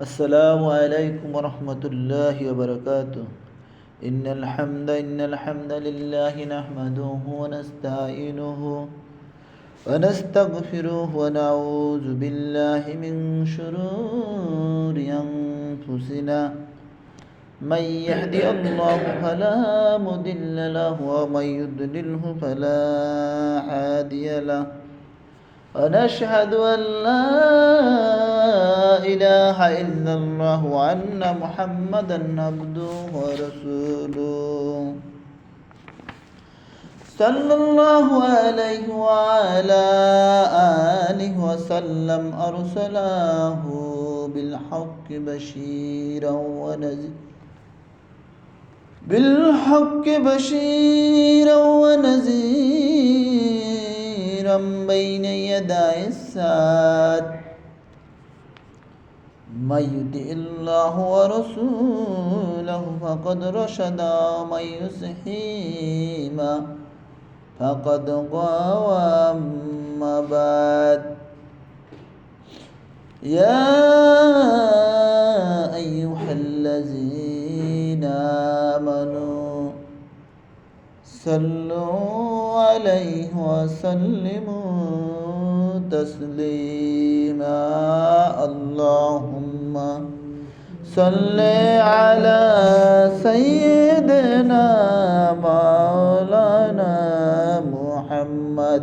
السلام عليكم ورحمة الله وبركاته. إن الحمد إن الحمد لله نحمده ونستعينه ونستغفره ونعوذ بالله من شرور أنفسنا. من يهدي الله فلا مضل له ومن يضلله فلا هادي له. ونشهد أن لا إله إلا الله وأن محمدا عبده ورسوله. صلى الله عليه وعلى آله وسلم أرسله بالحق بشيرا ونذيرا. بالحق بشيرا ونذيرا بين يدي الساعة. من يطع الله ورسوله فقد رشد ومن يسحيما فقد غوى أما بعد. يا أيها الذين آمنوا صلوا عليه وسلموا تسليما. اللهم صل على سيدنا مولانا محمد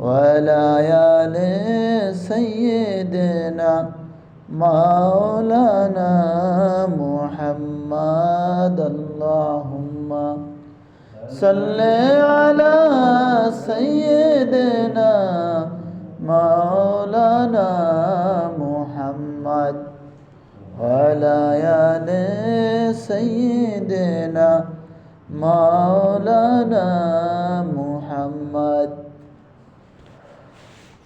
وعلى آل سيدنا مولانا محمد. اللهم صل على سيدنا مولانا وعلى آل سيدنا مولانا محمد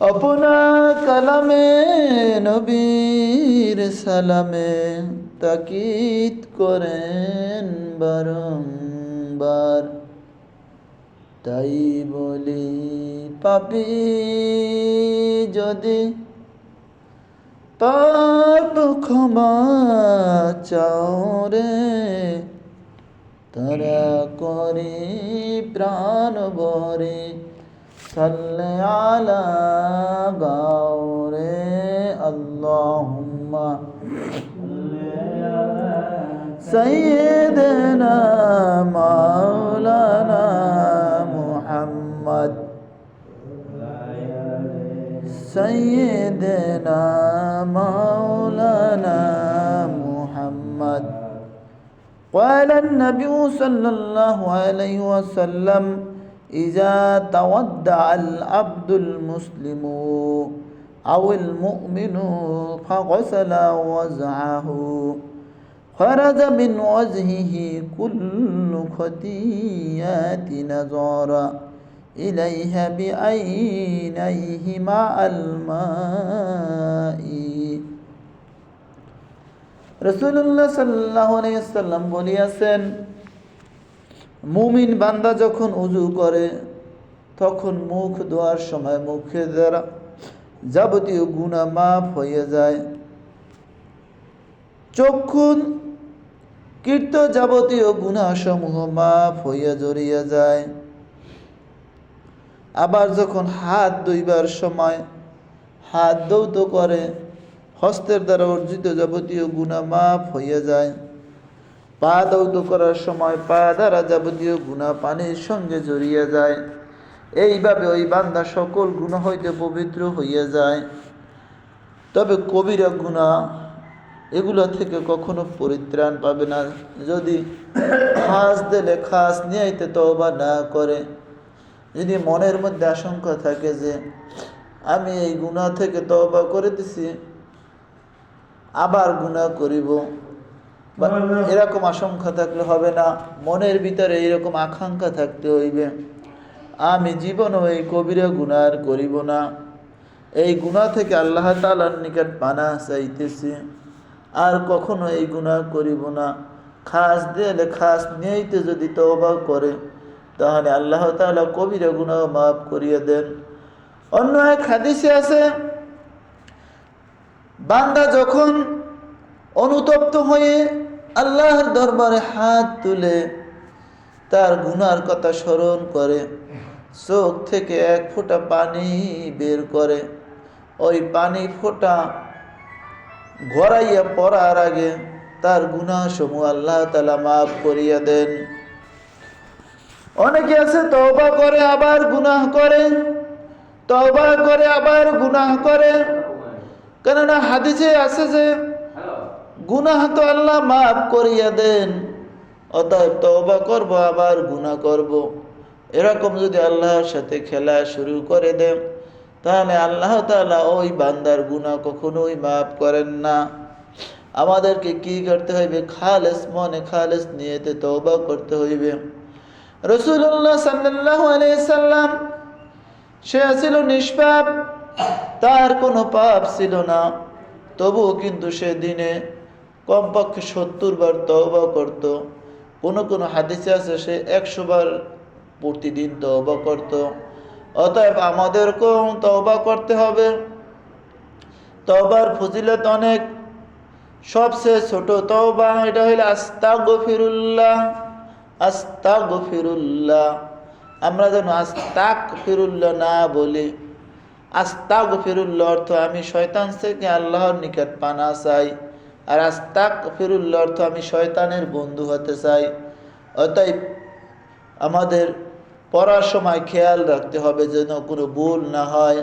আপনার কালামে নবীর সালামে তাকিদ করেন বারংবার তাই বলি পাপি যদি পাপ ক্ষমা চাও রে তারা করে প্রাণ ভরে সাল্লে আলা গাওরে আল্লাহুম্মা سيدنا مولانا سيدنا مولانا محمد. قال النبي صلى الله عليه وسلم إذا تودع العبد المسلم أو المؤمن فغسل وزعه خرج من وجهه كل خطيئات نظر ইলাইহা বিআইনাইহিমা আলমাই রসুল্লাহ সাল্লাহ আলাইসাল্লাম বলিয়াছেন, মুমিন বান্দা যখন উজু করে, তখন মুখ ধোয়ার সময় মুখে দ্বারা যাবতীয় গুণা মাফ হয়ে যায়। চক্ষুন কীর্ত যাবতীয় গুণাসমূহ মাফ হইয়া জড়িয়ে যায়। আবার যখন হাত ধুইবার সময় হাত দৌত করে, হস্তের দ্বারা অর্জিত যাবতীয় গুণা মাফ হইয়া যায়। পা দৌত করার সময় পা দ্বারা যাবতীয় গুণা পানির সঙ্গে জড়িয়ে যায়। এইভাবে ওই বান্দা সকল গুণা হইতে পবিত্র হইয়া যায়। তবে কবিরা গুণা, এগুলো থেকে কখনো পরিত্রাণ পাবে না। যদি খাস দিলে খাস নিয়াইতে তবা না করে যদি মনের মধ্যে আশঙ্কা থাকে যে আমি এই গুণা থেকে তবা করে দিছি, আবার গুণা করিব। বা এরকম আশঙ্কা থাকলে হবে না, মনের ভিতরে এইরকম আকাঙ্ক্ষা থাকতে হইবে। আমি জীবনও এই কবিরা গুণার করিব না। এই গুণা থেকে আল্লাহ তালার নিকট পানা চাইতেছি। আর কখনো এই গুণা করিব না। খাস দিলে খাস নিয়েইতে যদি তবা করে তাহলে আল্লাহ তাআলা কবিরা গুনাহ মাফ করিয়ে দেন। অন্য এক হাদিসে আছে, বান্দা যখন অনুতপ্ত হয়ে আল্লাহর দরবারে হাত তুলে তার গুনার কথা স্মরণ করে, চোখ থেকে এক ফোঁটা পানি বের করে, ওই পানি ফোঁটা ঘরাইয়া পড়ার আগে তার গুনাহ সমূহ আল্লাহ তালা মাফ করিয়া দেন। অনেকে আছে, তওবা করে, আবার গুনাহ করে। তওবা করে, আবার গুনাহ করে। কেননা হাদিসে আছে যে, গুনাহ তো আল্লাহ মাফ করিয়া দেন। অতএব তওবা করব, আবার গুনাহ করব। এরকম যদি আল্লাহর সাথে খেলা শুরু করে দেন, তাহলে আল্লাহ তাআলা ওই বান্দার গুনাহ কখনোই মাফ করেন না। আমাদেরকে কি করতে হইবে? খালেস মনে খালেস নিয়েতে তওবা করতে হইবে। রসুল্লাহ সাল্লাহ সাল্লাম, সে ছিল নিষ্পাপ, তার কোনো পাপ ছিল না। তবুও কিন্তু সে দিনে কমপক্ষে সত্তর বার তওবা করত। কোনো কোনো হাদিসে আছে সে একশো বার প্রতিদিন তওবা করত। অতএব আমাদেরকেও তওবা করতে হবে। তওবার ফজিলত অনেক। সবচেয়ে ছোট তওবা, এটা হইলে আস্তাগফিরুল্লাহ। আমরা যেন আস্তাক ফিরুল্লাহ না বলি। আস্তাক ফিরুল্লাহ অর্থ আমি শয়তান থেকে আল্লাহর নিকট পানা চাই। আর আস্তাক ফিরুল্লাহ অর্থ আমি শয়তানের বন্ধু হতে চাই। অতএব আমাদের পড়ার সময় খেয়াল রাখতে হবে যেন কোনো ভুল না হয়।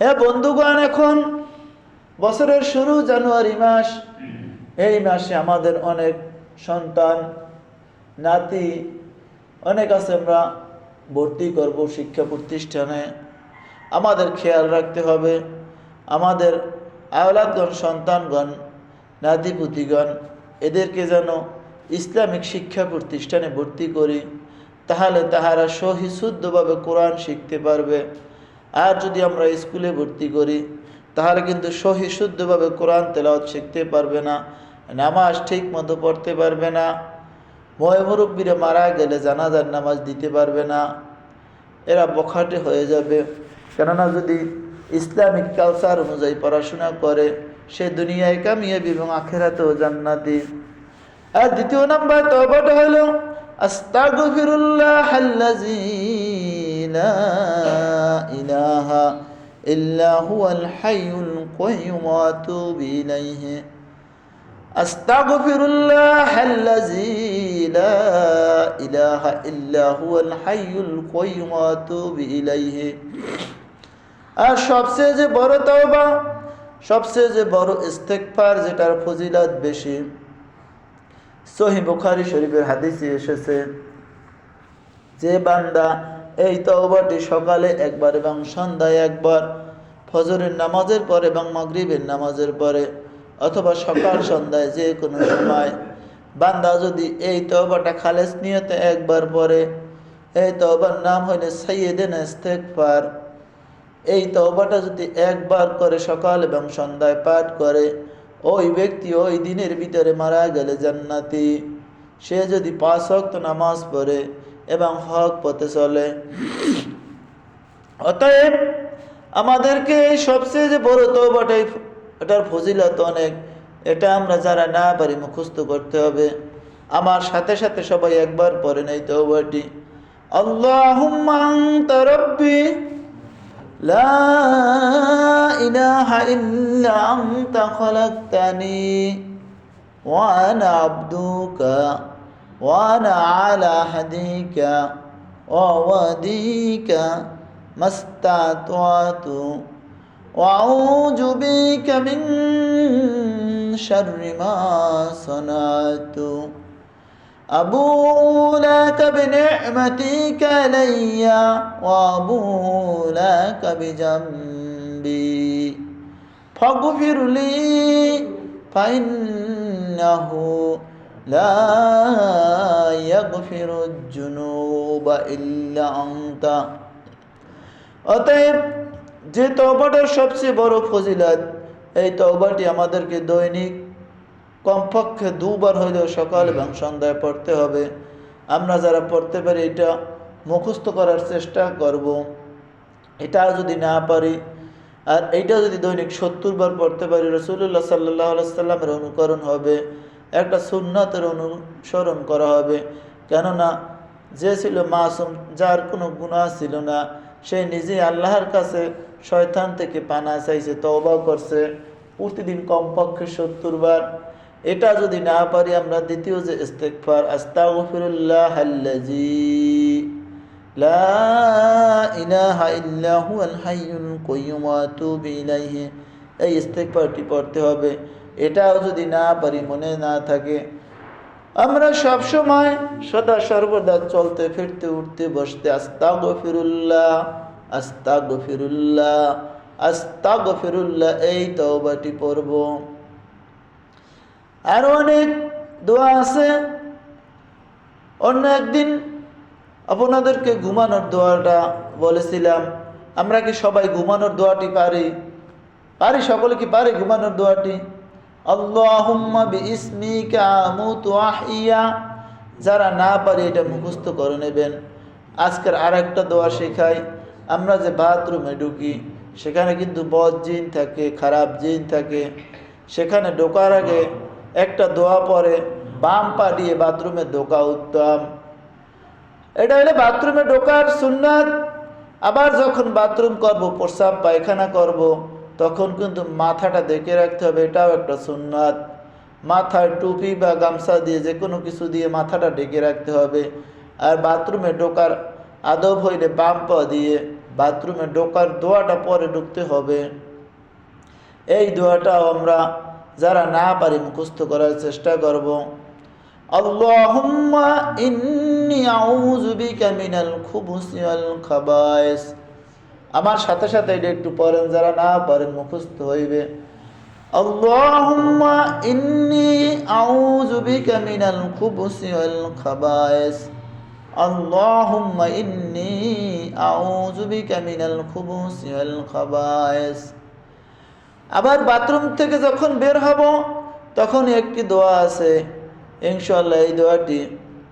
হ্যাঁ বন্ধুগণ, এখন বছরের শুরু জানুয়ারি মাস। এই মাসে আমাদের অনেক সন্তান নাতি, অনেক আছে আমরা ভর্তি করব শিক্ষা প্রতিষ্ঠানে। আমাদের খেয়াল রাখতে হবে। আমাদের আওলাদগণ, সন্তানগণ নাতিপুতিগণ এদেরকে যেন ইসলামিক শিক্ষা প্রতিষ্ঠানে ভর্তি করি, তাহলে তাহারা সহি শুদ্ধভাবে কোরআন শিখতে পারবে। আর যদি আমরা স্কুলে ভর্তি করি, তাহলে কিন্তু সহি শুদ্ধভাবে কোরআন তেলাওয়াত শিখতে পারবে না, নামাজ ঠিক মতো পড়তে পারবে না। ময় মুরব্বীরা মারা গেলে জানাজার নামাজ দিতে পারবে না। এরা বখাটে হয়ে যাবে। কেননা যদি ইসলামিক কালচার অনুযায়ী পড়াশোনা করে, সে দুনিয়ায় কামিয়াবি এবং আখেরাতেও জান্নাতি। আর দ্বিতীয় নাম্বার তবাটা হলো, আস্তাগফিরুল্লাহ ইলাহা ইল্লা হুয়াল হাইয়ুল কাইয়্যুম ওয়া ইলাইহি। أستغفر الله الذي لا إله إلا هو الحي القيوم وأتوب إليه আর সবচেয়ে যে বড় তওবা সবচেয়ে যে বড় ইস্তেকফার যেটার ফজিলত বেশি সহি বুখারি শরীফের হাদিসে এসেছে যে বান্দা এই তওবাটি সকালে একবার এবং সন্ধ্যায় একবার ফজরের নামাজের পর এবং মাগরিবের নামাজের পরে অথবা সকাল সন্ধ্যায় যে কোনো সময়। বান্দা যদি এই তওবাটা খালেস নিয়তে একবার পরে এই তওবার নাম হইলে সাইয়েদেন এই তওবাটা যদি একবার করে সকাল এবং সন্ধ্যায় পাঠ করে, ওই ব্যক্তি ওই দিনের ভিতরে মারা গেলে জান্নাতি। সে যদি পাঁচ ওয়াক্ত নামাজ পড়ে এবং হক পথে চলে। অতএব আমাদেরকে সবচেয়ে যে বড় তওবাটাই এটার ফজিলত অনেক। এটা আমরা যারা না পারি মুখস্থ করতে হবে। আমার সাথে সাথে সবাই একবার পরে নেই আনতা রব্বি, লা ইলাহা ইল্লা আনতা খলাকতানি, ওয়া وأعوذ بك من شر ما صنعت أبوء لك بنعمتك علي وأبوء لك بجنبي فاغفر لي فإنه لا يغفر الذنوب إلا أنت অতএব যে তওবাটার সবচেয়ে বড় ফজিলত এই তওবাটি আমাদেরকে দৈনিক কমপক্ষে দুবার হইলেও সকাল এবং সন্ধ্যায় পড়তে হবে। আমরা যারা পড়তে পারি এটা মুখস্থ করার চেষ্টা করব। এটা যদি না পারি আর এইটা যদি দৈনিক সত্তর বার পড়তে পারি রসুল্লাহ সাল্লাহ সাল্লামের অনুকরণ হবে একটা সুন্নাতের অনুসরণ করা হবে। কেননা যে ছিল মাসুম যার কোনো গুণা ছিল না সে নিজে আল্লাহর কাছে শয়তান থেকে পানা চাইছে, তওবা করছে, প্রতিদিন কমপক্ষে সত্তর বার। এটা যদি না পারি, আমরা দ্বিতীয় যে ইস্তেকফার আস্তাগফিরুল্লাহ আল্লাজি লা ইলাহা ইল্লা হুয়াল হাইয়ুল কাইয়্যুম ওয়া আতুবু এই ইস্তেকফারটি পড়তে হবে। এটাও যদি না পারি, মনে না থাকে, আমরা সব সময় সদা সর্বদা চলতে, ফিরতে, উঠতে, বসতে, আস্তাগফিরুল্লাহ আস্তাগফিরুল্লাহ আস্তাগফিরুল্লাহ, এই তওবাটি পড়ব। আর অনেক দোয়া আছে। অন্য একদিন আপনাদেরকে ঘুমানোর দোয়াটা বলেছিলাম। আমরা কি সবাই ঘুমানোর দোয়াটি পারি? পারি, সকলে কি পারি ঘুমানোর দোয়াটি? যারা না পারে এটা মুখস্থ করে নেবেন। আজকের আর একটা দোয়া শেখাই। আমরা যে বাথরুমে ঢুকি, সেখানে কিন্তু বদ জিন থাকে, খারাপ জিন থাকে। সেখানে ঢোকার আগে একটা দোয়া পরে, বাম পা দিয়ে বাথরুমে ঢোকা উত্তম। এটা হলে বাথরুমে ঢোকার সুন্নাত। আবার যখন বাথরুম করব প্রস্রাব পায়খানা করব, তখন কিন্তু মাথাটা দেখে রাখতে হবে, এটাও একটা সুন্নাত। মাথায় টুপি বা গামছা দিয়ে যে কোনো কিছু দিয়ে মাথাটা ঢেকে রাখতে হবে। আর বাথরুমে ঢোকার আদব হইলে বাম পা দিয়ে বাথরুমে ঢোকার দোয়াটা পরে ঢুকতে হবে। এই দোয়াটাও আমরা যারা না পারি মুখস্থ করার চেষ্টা করব। আল্লাহুম্মা ইন্নি আউযু বিকা মিনাল খুবুসি ওয়াল খাবায়েস আমার সাথে সাথে এটা একটু পড়েন, যারা না পারেন মুখস্থ হইবে। আল্লাহুম্মা ইন্নি আউযু বিকা মিনাল খুবুসি ওয়াল খাবায়েস আউযু বিকা মিনাল খুবুসি ওয়াল আবার বাথরুম থেকে যখন বের হব তখন একটি দোয়া আছে। ইনশাল্লাহ এই দোয়াটি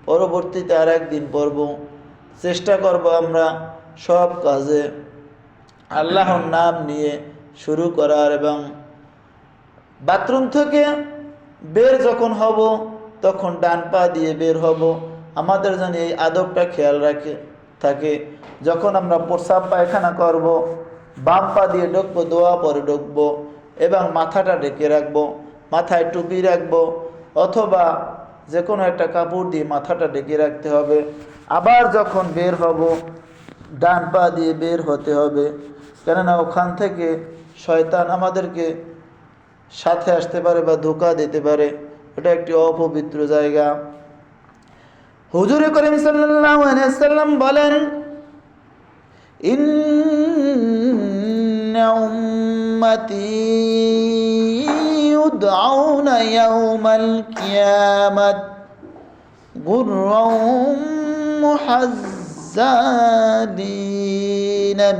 পরবর্তীতে আর একদিন পড়ব। চেষ্টা করব আমরা সব কাজে আল্লাহর নাম নিয়ে শুরু করার এবং বাথরুম থেকে বের যখন হব, তখন ডান পা দিয়ে বের হব। আমাদের যেন এই আদবটা খেয়াল রাখে, থাকে। যখন আমরা প্রস্রাব পায়খানা করব, বাম পা দিয়ে ঢুকবো, দোয়া পরে ঢুকবো, এবং মাথাটা ঢেকে রাখব, মাথায় টুপি রাখব, অথবা যে কোনো একটা কাপড় দিয়ে মাথাটা ঢেকে রাখতে হবে। আবার যখন বের হব, ডান পা দিয়ে বের হতে হবে। কেননা ওখান থেকে শয়তান আমাদেরকে সাথে আসতে পারে বা ধোকা দিতে পারে। এটা একটি অপবিত্র জায়গা। হুজুরে করিম সাল্লাল্লাহু আলাইহি সাল্লাম বলেন ইন্না উম্মতি يدعون يوم القيامة غرا محزانين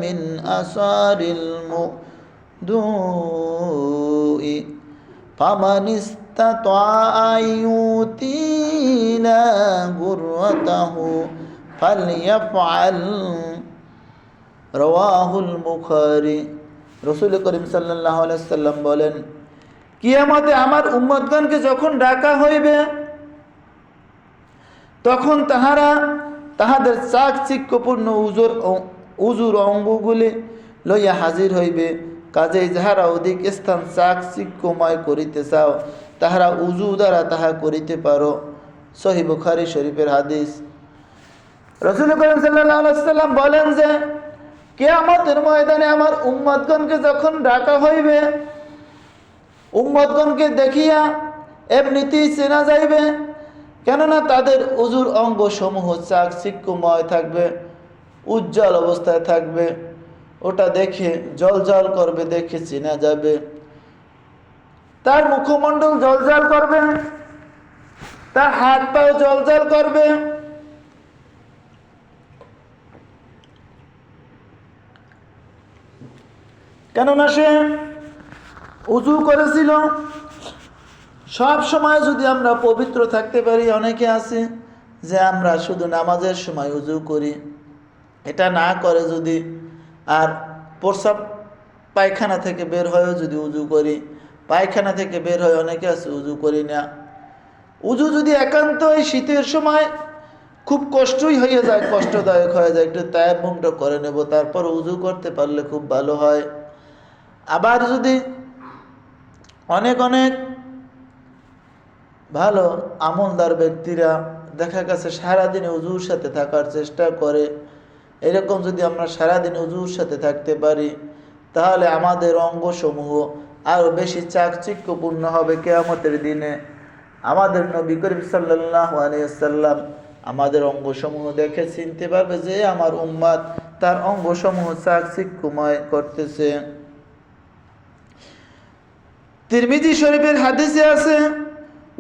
من أثار المؤدوء فمن استطاع أن يؤتينا غرته فليفعل রওয়াহুল বুখারী রসুল করিম সাল্লাহ সাল্লাম বলেন কিয়ামতে আমার উম্মতগণকে যখন ডাকা হইবে তখন তাহারা তাহাদের চাকচিক্যপূর্ণ উজুর উজুর অঙ্গগুলি লইয়া হাজির হইবে কাজেই যাহারা অধিক স্থান চাকচিক্যময় করিতে চাও তাহারা উজু দ্বারা তাহা করিতে পারো। সহি বুখারি শরীফের হাদিস। রসুল করিম সাল্লাম বলেন যে, কেয়ামতের ময়দানে আমার উম্মতগণকে যখন ডাকা হইবে, উম্মতগণকে দেখিয়া এমনিতেই চেনা যাইবে, কেননা তাদের উজুর অঙ্গ সমূহ চাক চাকচিক্যময় থাকবে, উজ্জ্বল অবস্থায় থাকবে। ওটা দেখে জল জল করবে, দেখে চেনা যাবে। তার মুখমণ্ডল জল জল করবে, তার হাত পাও জল জল করবে। কেননা সে উজু করেছিল। সব সময় যদি আমরা পবিত্র থাকতে পারি, অনেকে আছে যে আমরা শুধু নামাজের সময় উজু করি। এটা না করে যদি, আর প্রস্রাব পায়খানা থেকে বের হয়েও যদি উজু করি পায়খানা থেকে বের হয়, অনেকে আছে উজু করি না। উজু যদি একান্ত এই শীতের সময় খুব কষ্টই হয়ে যায়, কষ্টদায়ক হয়ে যায়, একটু তায়াবুমটা করে নেব, তারপর উজু করতে পারলে খুব ভালো হয়। আবার যদি অনেক অনেক ভালো আমলদার ব্যক্তিরা দেখা গেছে সারাদিনে উজুর সাথে থাকার চেষ্টা করে, এরকম যদি আমরা সারাদিন উজুর সাথে থাকতে পারি, তাহলে আমাদের অঙ্গসমূহ আরও বেশি চাকচিক্যপূর্ণ হবে কেয়ামতের দিনে। আমাদের নবী করিম সাল্লাহ আলিয়াল্লাম আমাদের অঙ্গসমূহ দেখে চিনতে পারবে যে আমার উম্মাদ তার অঙ্গসমূহ চাকচিক্যময় করতেছে। তিরমিজি শরীফের হাদিসে আছে,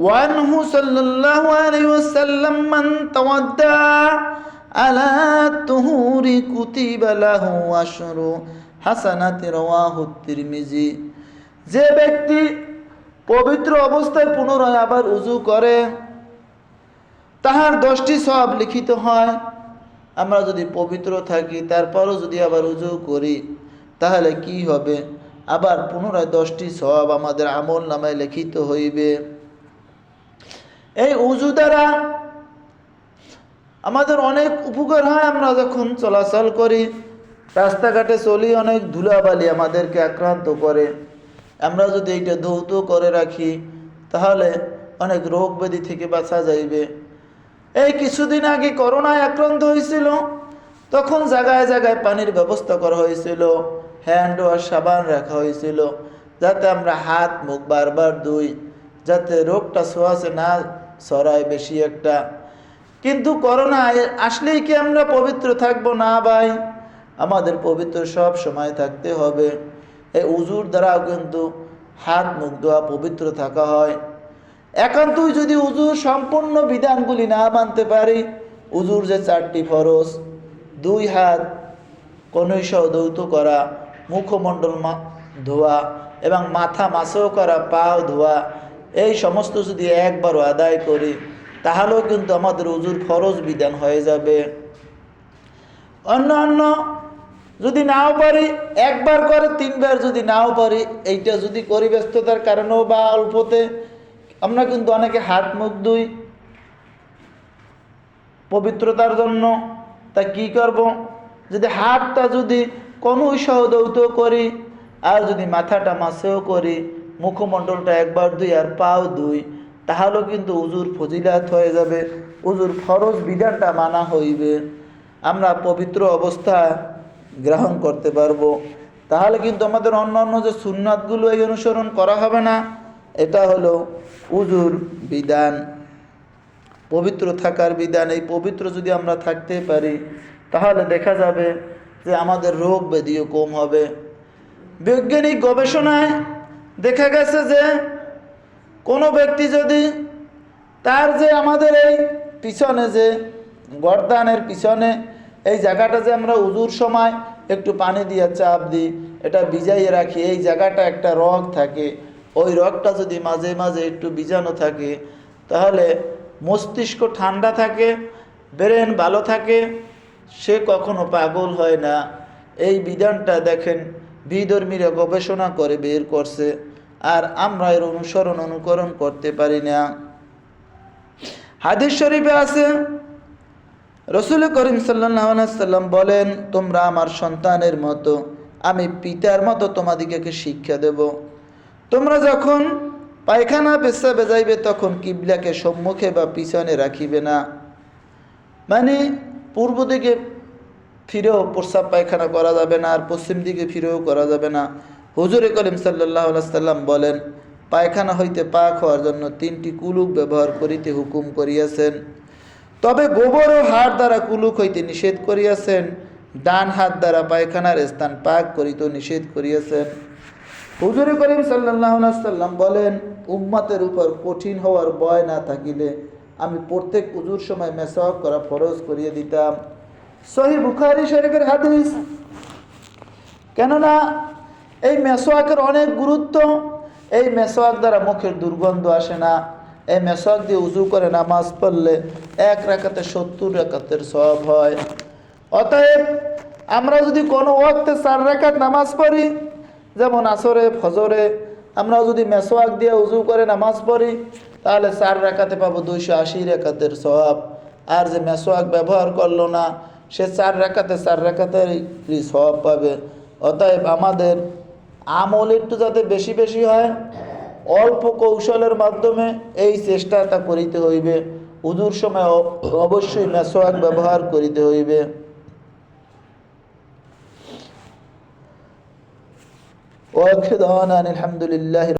ওয়ানহু সাল্লাল্লাহু আলাইহি ওয়াসাল্লাম মান তাওয়াদ্দা আলা তুহুরি কুতিবা লাহু আশরু হাসানাতি রাওয়াহু তিরমিজি। যে ব্যক্তি পবিত্র অবস্থায় পুনরায় আবার উজু করে, তাহার দশটি সব লিখিত হয়। আমরা যদি পবিত্র থাকি, তারপরও যদি আবার উজু করি, তাহলে কি হবে? আবার পুনরায় দশটি সব আমাদের আমল নামায় লিখিত হইবে। এই উজু দ্বারা আমাদের অনেক উপকার হয় আমরা যখন চলাচল করি। রাস্তাঘাটে চলি অনেক ধুলাবালি আমাদেরকে আক্রান্ত করে। আমরা যদি এইটা ধৌত করে রাখি, তাহলে অনেক রোগ ব্যাধি থেকে বাঁচা যাইবে। এই কিছুদিন আগে করোনায় আক্রান্ত হয়েছিল তখন জায়গায় জায়গায় পানির ব্যবস্থা করা হয়েছিল হ্যান্ড ওয়াশ সাবান রাখা হয়েছিল যাতে আমরা হাত, মুখ বারবার ধুই, যাতে রোগটা ছোঁয়াচে না ছড়ায় বেশি একটা। কিন্তু করোনা আসলেই কি আমরা পবিত্র থাকব? না ভাই, আমাদের পবিত্র সব সময় থাকতে হবে। উজুর দ্বারাও কিন্তু হাত মুখ ধোয়া পবিত্র থাকা হয়। একান্তই যদি উজুর সম্পূর্ণ বিধানগুলি না মানতে পারি, উজুর যে চারটি ফরজ, দুই হাত কনৈসহ দৌত করা, মুখমণ্ডল ধোয়া এবং মাথা মাসেও করা, পাও ধোয়া, এই সমস্ত যদি একবারও আদায় করি, তাহলেও কিন্তু আমাদের উজুর ফরজ বিধান হয়ে যাবে। অন্য অন্য যদি নাও পারি, একবার করে, তিনবার যদি নাও পারি, এইটা যদি করি ব্যস্ততার কারণেও বা অল্পতে, আমরা কিন্তু অনেকে হাত মুখ ধুই পবিত্রতার জন্য, তা কি করব? যদি হাতটা যদি কোনো সহদৌত করি, আর যদি মাথাটা মাছেও করি, মুখমণ্ডলটা একবার দুই আর পাও দুই তাহলেও কিন্তু উজুর ফজিলাত হয়ে যাবে, উজুর ফরজ বিধানটা মানা হইবে। আমরা পবিত্র অবস্থা গ্রহণ করতে পারব। তাহলে কিন্তু আমাদের অন্য অন্য যে সুন্নাতগুলো এই অনুসরণ করা হবে না, এটা হলো উজুর বিধান, পবিত্র থাকার বিধান। এই পবিত্র যদি আমরা থাকতে পারি, তাহলে দেখা যাবে যে আমাদের রোগ ব্যাধিও কম হবে। বৈজ্ঞানিক গবেষণায় দেখা গেছে যে কোনো ব্যক্তি যদি তার যে আমাদের এই পিছনে যে গরদানের পিছনে এই জায়গাটা যে আমরা উজুর সময় একটু পানি দিয়ে চাপ দিই, এটা ভিজাইয়ে রাখি, এই জায়গাটা একটা রগ থাকে। ওই রগটা যদি মাঝে মাঝে একটু ভিজানো থাকে, তাহলে মস্তিষ্ক ঠান্ডা থাকে, ব্রেন ভালো থাকে, সে কখনো পাগল হয় না। এই বিধানটা দেখেন, বিধর্মীরা গবেষণা করে বের করছে, আর আমরা এর অনুসরণ, অনুকরণ করতে পারি না। হাদিস শরীফে আছে রসুল করিম সাল্লাম বলেন, তোমরা আমার সন্তানের মতো, আমি পিতার মতো তোমাদিকে শিক্ষা দেব? তোমরা যখন পায়খানা পেশাবে যাইবে তখন কিবলাকে সম্মুখে বা পিছনে রাখিবে না। মানে পূর্ব দিকে ফিরেও প্রস্রাব পায়খানা করা যাবে না, আর পশ্চিম দিকে ফিরেও করা যাবে না। হুজুরে করিম সাল্লাহ সাল্লাম বলেন, পায়খানা হইতে পাক হওয়ার জন্য তিনটি কুলুক ব্যবহার করিতে হুকুম করিয়াছেন। তবে গোবর ও হাড় দ্বারা কুলুক হইতে নিষেধ করিয়াছেন, ডান হাত দ্বারা পায়খানার স্থান পাক করিতে নিষেধ করিয়াছেন। হুজুর করিম সাল্লাম বলেন, উম্মাতের উপর কঠিন হওয়ার ভয় না থাকিলে আমি প্রত্যেক উজুর সময় মেসাওয়াক করা ফরজ করিয়ে দিতাম। সহি বুখারি শরীফের হাদিস। কেননা এই মেসোয়াকের অনেক গুরুত্ব, এই মেসোয়াক দ্বারা মুখের দুর্গন্ধ আসে না। এই মেসোয়াক দিয়ে উজু করে নামাজ পড়লে এক রাখাতে সত্তর রাকাতের সব হয়। অতএব আমরা যদি কোনো ওয়াক্তে চার রাকাত নামাজ পড়ি, যেমন আসরে, ফজরে, আমরা যদি মেসোয়াক দিয়ে উজু করে নামাজ পড়ি, তাহলে চার রেখাতে পাবো দুইশো আশি রেখাতের সব আর যে মেসোয়াক ব্যবহার করল না, সে চার রেখাতে চার রেখাতের সব পাবে। অতএব আমাদের আমল একটু যাতে বেশি বেশি হয় অল্প কৌশলের মাধ্যমে এই চেষ্টাটা করিতে হইবে। উদুর সময় অবশ্যই মেসোয়াক ব্যবহার করিতে হইবে। ওয়াখির দাওয়ানা আনিল হামদুলিল্লাহি